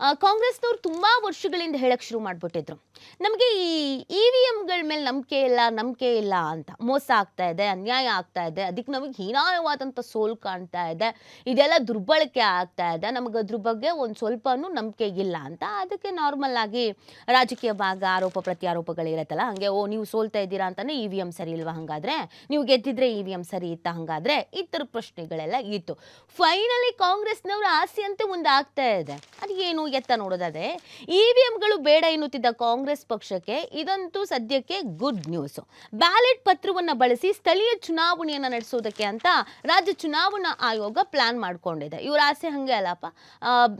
ಕಾಂಗ್ರೆಸ್ನವ್ರು ತುಂಬಾ ವರ್ಷಗಳಿಂದ ಹೇಳಕ್ ಶುರು ಮಾಡ್ಬಿಟ್ಟಿದ್ರು. ನಮಗೆ ಈ ಇ ವಿ ಎಮ್ಗಳ ಮೇಲೆ ನಂಬಿಕೆ ಇಲ್ಲ ನಂಬಿಕೆ ಇಲ್ಲ ಅಂತ ಮೋಸ ಆಗ್ತಾ ಇದೆ, ಅನ್ಯಾಯ ಆಗ್ತಾ ಇದೆ, ಅದಕ್ಕೆ ನಮಗೆ ಹೀನಾಯವಾದಂಥ ಸೋಲು ಕಾಣ್ತಾ ಇದೆ, ಇದೆಲ್ಲ ದುರ್ಬಳಕೆ ಆಗ್ತಾ ಇದೆ, ನಮಗೆ ಅದ್ರ ಬಗ್ಗೆ ಒಂದು ಸ್ವಲ್ಪನೂ ನಂಬಿಕೆ ಇಲ್ಲ ಅಂತ ಅದಕ್ಕೆ ನಾರ್ಮಲ್ ಆಗಿ ರಾಜಕೀಯ ಭಾಗ ಆರೋಪ ಪ್ರತ್ಯಾರೋಪಗಳಿರತ್ತಲ್ಲ ಹಾಗೆ ಓ ನೀವು ಸೋಲ್ತಾ ಇದ್ದೀರಾ ಅಂತಾನೆ ಇ ವಿ ಎಂ ಸರಿ ಇಲ್ವಾ ಹಾಗಾದ್ರೆ, ನೀವು ಗೆದ್ದಿದ್ರೆ ಇ ವಿ ಎಂ ಸರಿ ಇತ್ತ ಹಾಗಾದ್ರೆ, ಈ ಥರ ಪ್ರಶ್ನೆಗಳೆಲ್ಲ ಇತ್ತು. ಫೈನಲಿ ಕಾಂಗ್ರೆಸ್ನವರ ಆಸೆಯಂತೆ ಮುಂದೆ ಆಗ್ತಾ ಇದೆ. ಅದು ಏನು ಎತ್ತ ನೋಡೋದಾದ್ರೆ ಇ ವಿ ಎಮ್ಗಳು ಬೇಡ ಎನ್ನುತ್ತಿದ್ದ ಕಾಂಗ್ರೆಸ್ ಪಕ್ಷಕ್ಕೆ ಇದಂತೂ ಸದ್ಯಕ್ಕೆ ಗುಡ್ ನ್ಯೂಸ್. ಬ್ಯಾಲೆಟ್ ಪತ್ರವನ್ನು ಬಳಸಿ ಸ್ಥಳೀಯ ಚುನಾವಣೆಯನ್ನು ನಡೆಸೋದಕ್ಕೆ ಅಂತ ರಾಜ್ಯ ಚುನಾವಣಾ ಆಯೋಗ ಪ್ಲಾನ್ ಮಾಡ್ಕೊಂಡಿದೆ. ಇವ್ರ ಆಸೆ ಹಂಗೆ ಅಲ್ಲಪ್ಪ.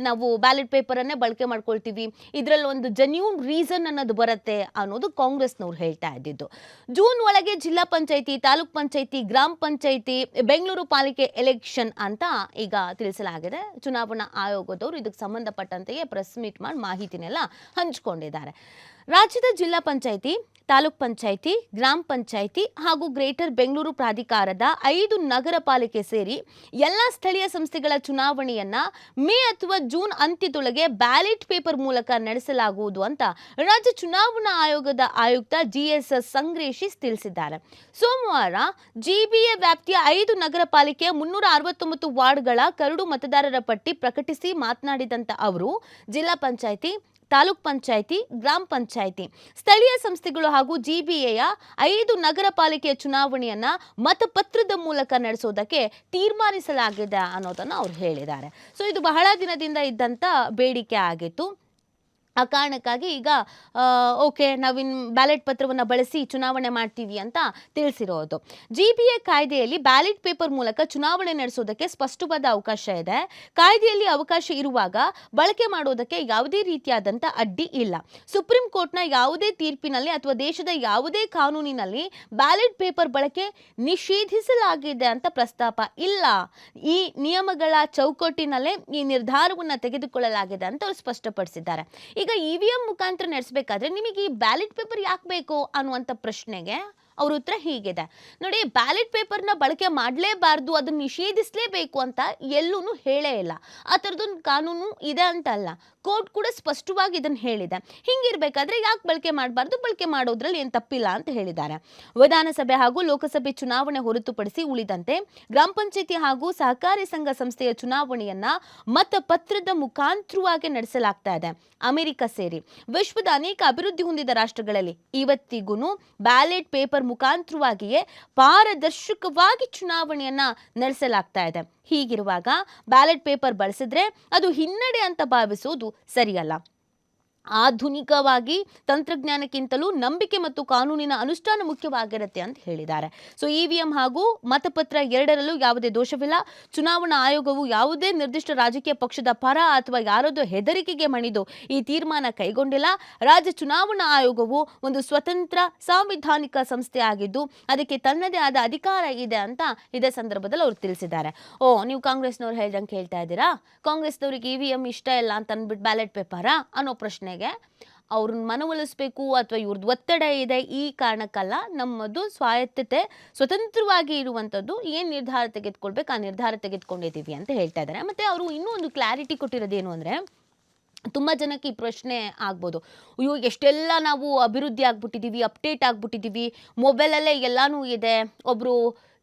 ನಾವು ಬ್ಯಾಲೆಟ್ ಪೇಪರನ್ನೇ ಬಳಕೆ ಮಾಡ್ಕೊಳ್ತೀವಿ. ಇದರಲ್ಲಿ ಒಂದು ಜೆನ್ಯೂನ್ ರೀಸನ್ ಅನ್ನೋದು ಬರುತ್ತೆ ಅನ್ನೋದು ಕಾಂಗ್ರೆಸ್ನವ್ರು ಹೇಳ್ತಾ ಇದ್ದಿದ್ದು. ಜೂನ್ ಒಳಗೆ ಜಿಲ್ಲಾ ಪಂಚಾಯಿತಿ, ತಾಲೂಕ್ ಪಂಚಾಯಿತಿ, ಗ್ರಾಮ ಪಂಚಾಯಿತಿ, ಬೆಂಗಳೂರು ಪಾಲಿಕೆ ಎಲೆಕ್ಷನ್ ಅಂತ ಈಗ ತಿಳಿಸಲಾಗಿದೆ. ಚುನಾವಣಾ ಆಯೋಗದವರು ಇದಕ್ಕೆ ಸಂಬಂಧಪಟ್ಟಂತೆಯೇ ಪ್ರೆಸ್ ಮೀಟ್ ಮಾಡಿ ಮಾಹಿತಿನೆಲ್ಲ ಹಂಚಿಕೊಂಡಿದ್ದಾರೆ. ರಾಜ್ಯದ ಜಿಲ್ಲಾ ಪಂಚಾಯಿತಿ, ತಾಲೂಕ್ ಪಂಚಾಯಿತಿ, ಗ್ರಾಮ ಪಂಚಾಯಿತಿ ಹಾಗೂ ಗ್ರೇಟರ್ ಬೆಂಗಳೂರು ಪ್ರಾಧಿಕಾರದ ಐದು ನಗರ ಪಾಲಿಕೆ ಸೇರಿ ಎಲ್ಲ ಸ್ಥಳೀಯ ಸಂಸ್ಥೆಗಳ ಚುನಾವಣೆಯನ್ನ ಮೇ ಅಥವಾ ಜೂನ್ ಅಂತ್ಯದೊಳಗೆ ಬ್ಯಾಲೆಟ್ ಪೇಪರ್ ಮೂಲಕ ನಡೆಸಲಾಗುವುದು ಅಂತ ರಾಜ್ಯ ಚುನಾವಣಾ ಆಯೋಗದ ಆಯುಕ್ತ ಜಿಎಸ್ ಸಂಗ್ರೇಶಿಸ್ ತಿಳಿಸಿದ್ದಾರೆ. ಸೋಮವಾರ ಜಿಬಿಎ ವ್ಯಾಪ್ತಿಯ ಐದು ನಗರ ಪಾಲಿಕೆಯ ಮುನ್ನೂರ ಅರವತ್ತೊಂಬತ್ತು ವಾರ್ಡ್ಗಳ ಕರಡು ಮತದಾರರ ಪಟ್ಟಿ ಪ್ರಕಟಿಸಿ ಮಾತನಾಡಿದಂತ ಅವರು, ಜಿಲ್ಲಾ ಪಂಚಾಯಿತಿ ತಾಲೂಕ್ ಪಂಚಾಯಿತಿ, ಗ್ರಾಮ ಪಂಚಾಯಿತಿ. ಸ್ಥಳೀಯ ಸಂಸ್ಥೆಗಳು ಹಾಗೂ ಜಿಬಿಎಯ ಐದು ನಗರ ಪಾಲಿಕೆಯ ಚುನಾವಣೆಯನ್ನ ಮತಪತ್ರದ ಮೂಲಕ ನಡೆಸೋದಕ್ಕೆ ತೀರ್ಮಾನಿಸಲಾಗಿದೆ ಅನ್ನೋದನ್ನು ಅವ್ರು ಹೇಳಿದ್ದಾರೆ. ಸೊ ಇದು ಬಹಳ ದಿನದಿಂದ ಇದ್ದಂಥ ಬೇಡಿಕೆ ಆಗಿತ್ತು. ಆ ಕಾರಣಕ್ಕಾಗಿ ಈಗ ಓಕೆ, ನಾವಿನ್ ಬ್ಯಾಲೆಟ್ ಪತ್ರವನ್ನು ಬಳಸಿ ಚುನಾವಣೆ ಮಾಡ್ತೀವಿ ಅಂತ ತಿಳಿಸಿರೋದು. ಜಿ ಬಿ ಎ ಕಾಯ್ದೆಯಲ್ಲಿ ಬ್ಯಾಲೆಟ್ ಪೇಪರ್ ಮೂಲಕ ಚುನಾವಣೆ ನಡೆಸೋದಕ್ಕೆ ಸ್ಪಷ್ಟವಾದ ಅವಕಾಶ ಇದೆ. ಕಾಯ್ದೆಯಲ್ಲಿ ಅವಕಾಶ ಇರುವಾಗ ಬಳಕೆ ಮಾಡೋದಕ್ಕೆ ಯಾವುದೇ ರೀತಿಯಾದಂಥ ಅಡ್ಡಿ ಇಲ್ಲ. ಸುಪ್ರೀಂ ಕೋರ್ಟ್ನ ಯಾವುದೇ ತೀರ್ಪಿನಲ್ಲಿ ಅಥವಾ ದೇಶದ ಯಾವುದೇ ಕಾನೂನಿನಲ್ಲಿ ಬ್ಯಾಲೆಟ್ ಪೇಪರ್ ಬಳಕೆ ನಿಷೇಧಿಸಲಾಗಿದೆ ಅಂತ ಪ್ರಸ್ತಾಪ ಇಲ್ಲ. ಈ ನಿಯಮಗಳ ಚೌಕಟ್ಟಿನಲ್ಲೇ ಈ ನಿರ್ಧಾರವನ್ನು ತೆಗೆದುಕೊಳ್ಳಲಾಗಿದೆ ಅಂತ ಅವರು ಸ್ಪಷ್ಟಪಡಿಸಿದ್ದಾರೆ. ಈಗ ಇ ವಿ ಎಂ ಮುಖಾಂತರ ನಡೆಸಬೇಕಾದ್ರೆ ನಿಮಗೆ ಈ ಬ್ಯಾಲೆಟ್ ಪೇಪರ್ ಯಾಕೆ ಬೇಕು ಅನ್ನುವಂಥ ಪ್ರಶ್ನೆಗೆ ಅವ್ರ ಉತ್ತರ ಹೀಗಿದೆ. ನೋಡಿ, ಬ್ಯಾಲೆಟ್ ಪೇಪರ್ನ ಬಳಕೆ ಮಾಡಲೇಬಾರ್ದು, ಅದನ್ನು ನಿಷೇಧಿಸಲೇಬೇಕು ಅಂತ ಎಲ್ಲೂ ಹೇಳೇ ಇಲ್ಲ. ಆ ಥರದೊಂದು ಕಾನೂನು ಇದೆ ಅಂತ ಅಲ್ಲ ಕೋರ್ಟ್ ಕೂಡ ಸ್ಪಷ್ಟವಾಗಿ ಇದನ್ನು ಹೇಳಿದೆ. ಹಿಂಗಿರಬೇಕಾದ್ರೆ ಯಾಕೆ ಬಳಕೆ ಮಾಡಬಾರ್ದು, ಬಳಕೆ ಮಾಡೋದ್ರಲ್ಲಿ ಏನು ತಪ್ಪಿಲ್ಲ ಅಂತ ಹೇಳಿದ್ದಾರೆ. ವಿಧಾನಸಭೆ ಹಾಗೂ ಲೋಕಸಭೆ ಚುನಾವಣೆ ಹೊರತುಪಡಿಸಿ ಉಳಿದಂತೆ ಗ್ರಾಮ ಪಂಚಾಯಿತಿ ಹಾಗೂ ಸಹಕಾರಿ ಸಂಘ ಸಂಸ್ಥೆಯ ಚುನಾವಣೆಯನ್ನ ಮತಪತ್ರದ ಮುಖಾಂತರವಾಗಿ ನಡೆಸಲಾಗ್ತಾ ಇದೆ. ಅಮೆರಿಕ ಸೇರಿ ವಿಶ್ವದ ಅನೇಕ ಅಭಿವೃದ್ಧಿ ಹೊಂದಿದ ರಾಷ್ಟ್ರಗಳಲ್ಲಿ ಇವತ್ತಿಗೂ ಬ್ಯಾಲೆಟ್ ಪೇಪರ್ ಮುಖಾಂತರವಾಗಿಯೇ ಪಾರದರ್ಶಕವಾಗಿ ಚುನಾವಣೆಯನ್ನ ನಡೆಸಲಾಗ್ತಾ ಇದೆ. ಹೀಗಿರುವಾಗ ಬ್ಯಾಲೆಟ್ ಪೇಪರ್ ಬಳಸಿದ್ರೆ ಅದು ಹಿನ್ನಡೆ ಅಂತ ಭಾವಿಸುವುದು ಸರಿಯಲ್ಲ. ಆಧುನಿಕವಾಗಿ ತಂತ್ರಜ್ಞಾನಕ್ಕಿಂತಲೂ ನಂಬಿಕೆ ಮತ್ತು ಕಾನೂನಿನ ಅನುಷ್ಠಾನ ಮುಖ್ಯವಾಗಿರುತ್ತೆ ಅಂತ ಹೇಳಿದ್ದಾರೆ. ಸೊ ಇ ವಿ ಎಂ ಹಾಗೂ ಮತಪತ್ರ ಎರಡರಲ್ಲೂ ಯಾವುದೇ ದೋಷವಿಲ್ಲ. ಚುನಾವಣಾ ಆಯೋಗವು ಯಾವುದೇ ನಿರ್ದಿಷ್ಟ ರಾಜಕೀಯ ಪಕ್ಷದ ಪರ ಅಥವಾ ಯಾರದೋ ಹೆದರಿಕೆಗೆ ಮಣಿದು ಈ ತೀರ್ಮಾನ ಕೈಗೊಂಡಿಲ್ಲ. ರಾಜ್ಯ ಚುನಾವಣಾ ಆಯೋಗವು ಒಂದು ಸ್ವತಂತ್ರ ಸಾಂವಿಧಾನಿಕ ಸಂಸ್ಥೆ ಆಗಿದ್ದು, ಅದಕ್ಕೆ ತನ್ನದೇ ಆದ ಅಧಿಕಾರ ಇದೆ ಅಂತ ಇದೇ ಸಂದರ್ಭದಲ್ಲಿ ಅವರು ತಿಳಿಸಿದ್ದಾರೆ. ಓ, ನೀವು ಕಾಂಗ್ರೆಸ್ನವ್ರು ಹೇಳ್ದಂಗೆ ಹೇಳ್ತಾ ಇದ್ದೀರಾ? ಕಾಂಗ್ರೆಸ್ನವ್ರಿಗೆ ಇ ವಿ ಎಂ ಇಷ್ಟ ಇಲ್ಲ ಅಂತ ಅಂದ್ಬಿಟ್ಟು ಬ್ಯಾಲೆಟ್ ಪೇಪರಾ? ಅನ್ನೋ ಪ್ರಶ್ನೆಗೆ ಅವ್ರನ್ನ ಮನವೊಲಿಸ್ಬೇಕು ಅಥವಾ ಇವ್ರದ್ದು ಒತ್ತಡ ಇದೆ ಈ ಕಾರಣಕ್ಕಲ್ಲ ನಮ್ಮದು ಸ್ವಾಯತ್ತತೆ ಸ್ವತಂತ್ರವಾಗಿ ಇರುವಂಥದ್ದು ಏನು ನಿರ್ಧಾರ ತೆಗೆದುಕೊಳ್ಬೇಕು, ಆ ನಿರ್ಧಾರ ತೆಗೆದುಕೊಂಡಿದ್ದೀವಿ ಅಂತ ಹೇಳ್ತಾ ಇದ್ದಾರೆ. ಮತ್ತು ಅವರು ಇನ್ನೂ ಒಂದು ಕ್ಲಾರಿಟಿ ಕೊಟ್ಟಿರೋದೇನು ಅಂದರೆ, ತುಂಬ ಜನಕ್ಕೆ ಈ ಪ್ರಶ್ನೆ ಆಗ್ಬೋದು. ಅಯ್ಯೋ, ಎಷ್ಟೆಲ್ಲ ನಾವು ಅಭಿವೃದ್ಧಿ ಆಗ್ಬಿಟ್ಟಿದ್ದೀವಿ ಅಪ್ಡೇಟ್ ಆಗ್ಬಿಟ್ಟಿದ್ದೀವಿ ಮೊಬೈಲಲ್ಲೇ ಎಲ್ಲನೂ ಇದೆ ಒಬ್ಬರು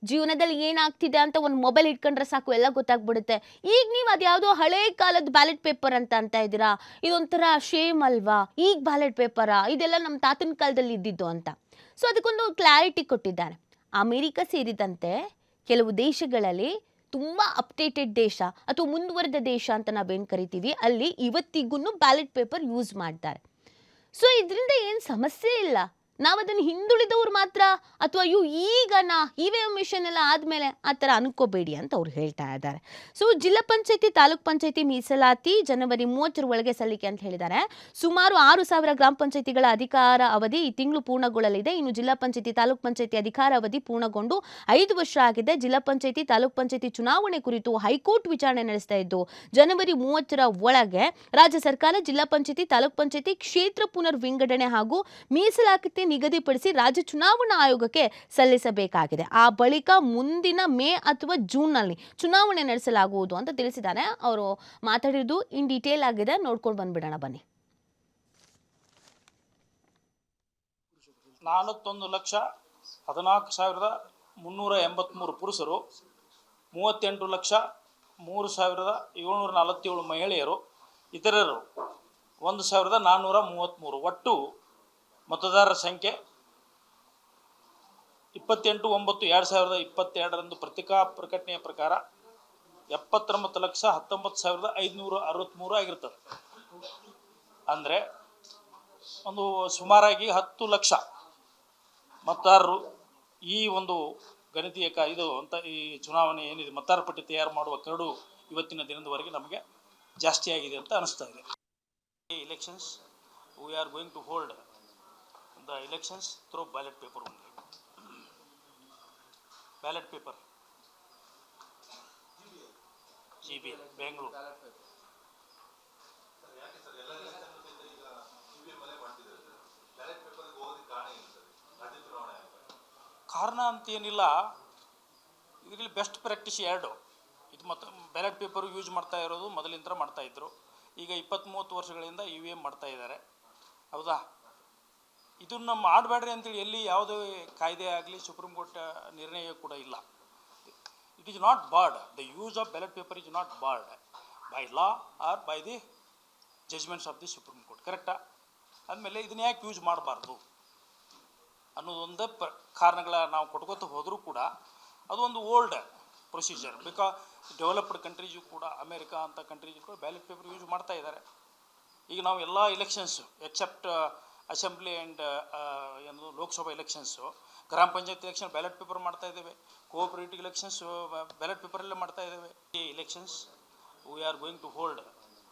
ಜೀವನದಲ್ಲಿ ಏನಾಗ್ತಿದೆ ಅಂತ ಒಂದು ಮೊಬೈಲ್ ಇಟ್ಕೊಂಡ್ರೆ ಸಾಕು, ಎಲ್ಲ ಗೊತ್ತಾಗ್ಬಿಡುತ್ತೆ. ಈಗ ನೀವು ಅದ್ಯಾವುದೋ ಹಳೆ ಕಾಲದ ಬ್ಯಾಲೆಟ್ ಪೇಪರ್ ಅಂತ ಅಂತ ಇದ್ದೀರಾ? ಇದೊಂಥರ ಶೇಮ್ ಅಲ್ವಾ? ಈಗ ಬ್ಯಾಲೆಟ್ ಪೇಪರಾ ಇದೆಲ್ಲ ನಮ್ಮ ತಾತನ ಕಾಲದಲ್ಲಿ ಇದ್ದಿದ್ದು ಅಂತ. ಸೊ ಅದಕ್ಕೊಂದು ಕ್ಲಾರಿಟಿ ಕೊಟ್ಟಿದ್ದಾರೆ. ಅಮೆರಿಕ ಸೇರಿದಂತೆ ಕೆಲವು ದೇಶಗಳಲ್ಲಿ ತುಂಬ ಅಪ್ಡೇಟೆಡ್ ದೇಶ ಅಥವಾ ಮುಂದುವರೆದ ದೇಶ ಅಂತ ನಾವೇನು ಕರಿತೀವಿ, ಅಲ್ಲಿ ಇವತ್ತಿಗೂ ಬ್ಯಾಲೆಟ್ ಪೇಪರ್ ಯೂಸ್ ಮಾಡ್ತಾರೆ. ಸೊ ಇದರಿಂದ ಏನು ಸಮಸ್ಯೆ ಇಲ್ಲ. ನಾವು ಅದನ್ನು ಹಿಂದುಳಿದವ್ರು ಮಾತ್ರ ಅಥವಾ ಅಯ್ಯೋ ಈಗ ನಾ ವಿ ಎಂ ಮಿಷನ್ ಎಲ್ಲ ಆದಮೇಲೆ ಆ ಥರ ಅನ್ಕೋಬೇಡಿ ಅಂತ ಅವ್ರು ಹೇಳ್ತಾ ಇದ್ದಾರೆ. ಸೊ ಜಿಲ್ಲಾ ಪಂಚಾಯತಿ, ತಾಲೂಕ್ ಪಂಚಾಯತಿ ಮೀಸಲಾತಿ ಜನವರಿ ಮೂವತ್ತರ ಒಳಗೆ ಸಲ್ಲಿಕೆ ಅಂತ ಹೇಳಿದ್ದಾರೆ. ಸುಮಾರು ಆರು ಸಾವಿರ ಗ್ರಾಮ ಪಂಚಾಯತಿಗಳ ಅಧಿಕಾರ ಅವಧಿ ಈ ತಿಂಗಳು ಪೂರ್ಣಗೊಳ್ಳಲಿದೆ. ಇನ್ನು ಜಿಲ್ಲಾ ಪಂಚಾಯತಿ, ತಾಲೂಕ್ ಪಂಚಾಯತಿ ಅಧಿಕಾರ ಅವಧಿ ಪೂರ್ಣಗೊಂಡು ಐದು ವರ್ಷ ಆಗಿದೆ. ಜಿಲ್ಲಾ ಪಂಚಾಯತಿ, ತಾಲೂಕ್ ಪಂಚಾಯತಿ ಚುನಾವಣೆ ಕುರಿತು ಹೈಕೋರ್ಟ್ ವಿಚಾರಣೆ ನಡೆಸ್ತಾ ಇದ್ದು, ಜನವರಿ ಮೂವತ್ತರ ಒಳಗೆ ರಾಜ್ಯ ಸರ್ಕಾರ, ಜಿಲ್ಲಾ ಪಂಚಾಯತಿ, ತಾಲೂಕ್ ಪಂಚಾಯತಿ ಕ್ಷೇತ್ರ ಪುನರ್ ವಿಂಗಡಣೆ ಹಾಗೂ ಮೀಸಲಾತಿ ನಿಗದಿಪಡಿಸಿ ರಾಜ್ಯ ಚುನಾವಣಾ ಆಯೋಗಕ್ಕೆ ಸಲ್ಲಿಸಬೇಕಾಗಿದೆ. ಆ ಬಳಿಕ ಮುಂದಿನ ಮೇ ಅಥವಾ ಜೂನ್ನಲ್ಲಿ ಚುನಾವಣೆ ನಡೆಸಲಾಗುವುದು ಅಂತ ತಿಳಿಸಿದ್ದಾರೆ ಅವರು. ಮಾತಾಡಿದ್ದು ಇನ್ ಡೀಟೇಲ್ ಆಗಿದೆ. ನೋಡ್ಕೊಂಡು ಬಂದ್ಬಿಡೋಣ, ಬನ್ನಿ. ನಾಲ್ವತ್ತೊಂದು ಲಕ್ಷ ಹದಿನಾಲ್ಕು ಸಾವಿರದ ಮುನ್ನೂರ ಎಂಬತ್ತ್ಮೂರು ಪುರುಷರು, ಮೂವತ್ತೆಂಟು ಲಕ್ಷ ಮೂರು ಸಾವಿರದ ಏಳ್ನೂರ ನಲವತ್ತೇಳು ಮಹಿಳೆಯರು, ಇತರರು ಒಂದು ಸಾವಿರದ ನಾನ್ನೂರ ಮೂವತ್ತ್ಮೂರು ಒಟ್ಟು ಮತದಾರರ ಸಂಖ್ಯೆ ಇಪ್ಪತ್ತೆಂಟು, ಒಂಬತ್ತು, ಎರಡು ಸಾವಿರದ ಇಪ್ಪತ್ತೆರಡರಂದು ಪತ್ರಿಕಾ ಪ್ರಕಟಣೆಯ ಪ್ರಕಾರ ಎಪ್ಪತ್ತೊಂಬತ್ತು ಲಕ್ಷ ಹತ್ತೊಂಬತ್ತು ಸಾವಿರದ ಐದುನೂರ ಅರವತ್ತ್ಮೂರು ಆಗಿರ್ತದೆ ಅಂದರೆ ಒಂದು ಸುಮಾರಾಗಿ ಹತ್ತು ಲಕ್ಷ ಮತದಾರರು ಈ ಒಂದು ಗಣಿತೀಯ ಕ, ಇದು ಅಂತ ಈ ಚುನಾವಣೆ ಏನಿದೆ, ಮತದಾರ ಪಟ್ಟಿ ತಯಾರು ಮಾಡುವ ಕರಡು ಇವತ್ತಿನ ದಿನದವರೆಗೆ ನಮಗೆ ಜಾಸ್ತಿ ಆಗಿದೆ ಅಂತ ಅನಿಸ್ತಾ ಇದೆ. Elections we are going to hold the elections through ballot paper only. Ballot paper. G Bangalore. ಕಾರಣ ಅಂತ ಏನಿಲ್ಲ ಇದರಲ್ಲಿ ಬೆಸ್ಟ್ ಪ್ರಾಕ್ಟೀಸ್ ಎರಡು ಇದು ಮತ್ತು ಬ್ಯಾಲೆಟ್ ಪೇಪರ್ ಯೂಸ್ ಮಾಡ್ತಾ ಇರೋದು ಮೊದಲಿಂದ ಮಾಡ್ತಾ ಇದ್ರು ಈಗ ಇಪ್ಪತ್ತ್ ಮೂವತ್ತು ವರ್ಷಗಳಿಂದ ವಿ ಎಂ ಮಾಡ್ತಾ ಇದ್ದಾರೆ ಹೌದಾ ಇದನ್ನು ಮಾಡಬೇಡ್ರಿ ಅಂತೇಳಿ ಎಲ್ಲಿ ಯಾವುದೇ ಕಾಯ್ದೆ ಆಗಲಿ ಸುಪ್ರೀಂ ಕೋರ್ಟ್ ನಿರ್ಣಯ ಕೂಡ ಇಲ್ಲ. It is not barred the use of ballot paper is not barred by law or by the judgments of the supreme court ಕರೆಕ್ಟಾ ಆದಮೇಲೆ ಇದನ್ನ ಯಾಕೆ ಯೂಸ್ ಮಾಡಬಾರ್ದು? ಅನ್ನೋದೊಂದು ಪ್ರ ಕಾರಣಗಳ ನಾವು ಕೊಟ್ಕೋತ ಹೋದರೂ ಕೂಡ ಅದು ಒಂದು old procedure because developed countries ಕೂಡ ಅಮೇರಿಕಾ ಅಂತ ಕಂಟ್ರೀಸು ಕೂಡ ಬ್ಯಾಲೆಟ್ ಪೇಪರ್ ಯೂಸ್ ಮಾಡ್ತಾ ಇದ್ದಾರೆ. ಈಗ ನಾವು ಎಲ್ಲ ಎಲೆಕ್ಷನ್ಸು ಎಕ್ಸೆಪ್ಟ್ ಅಸೆಂಬ್ಲಿ ಆ್ಯಂಡ್ ಏನು ಲೋಕಸಭಾ ಎಲೆಕ್ಷನ್ಸು ಗ್ರಾಮ ಪಂಚಾಯತ್ ಎಲೆಕ್ಷನ್ ಬ್ಯಾಲೆಟ್ ಪೇಪರ್ ಮಾಡ್ತಾ ಇದ್ದೇವೆ. ಕೋಆಪರೇಟಿವ್ ಎಲೆಕ್ಷನ್ಸ್ ಬ್ಯಾಲೆಟ್ ಪೇಪರಲ್ಲೇ ಮಾಡ್ತಾ ಇದ್ದೇವೆ. ಈ elections we are going to hold